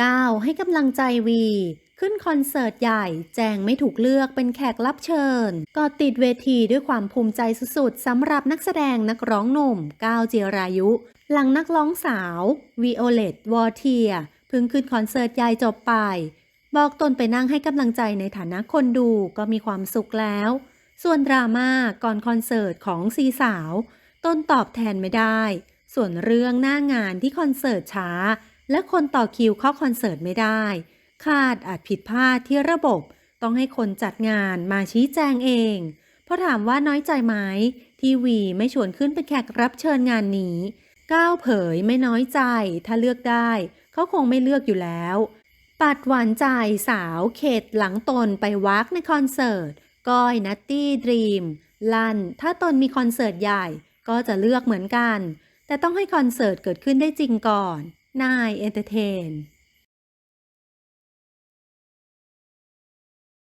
9. ให้กำลังใจวี ขึ้นคอนเสิร์ตใหญ่ แจงไม่ถูกเลือกเป็นแขกรับเชิญก็ติดเวทีด้วยความภูมิใจสุดๆสำหรับนักแสดงนักร้องหนุ่มก้าวเจียรายุ หลังนักร้องสาววีโอเลตวอเทียเพิ่งขึ้นคอนเสิร์ตใหญ่จบไป บอกตนไปนั่งให้กำลังใจในฐานะคนดูก็มีความสุขแล้ว ส่วนดราม่าก่อนคอนเสิร์ตของซีสาว ต้นตอบแทนไม่ได้ ส่วนเรื่องหน้างานที่คอนเสิร์ตช้า และคนต่อคิวเข้าคอนเสิร์ตไม่ได้ คาดอาจผิดพลาดที่ระบบ ต้องให้คนจัดงานมาชี้แจงเองเพราะถามว่าน้อยใจไหมที่วีไม่ชวนขึ้นเป็นแขกรับเชิญงานนี้ ก้าวเผยไม่น้อยใจ ถ้าเลือกได้ เขาคงไม่เลือกอยู่แล้ว ปัดหวานใจสาวเขตหลังตนไปวักในคอนเสิร์ต ก้อยนัตตี้ดรีม ลันถ้าตนมีคอนเสิร์ตใหญ่ ก็จะเลือกเหมือนกัน แต่ต้องให้คอนเสิร์ตเกิดขึ้นได้จริงก่อน นายเอนเตอร์เทน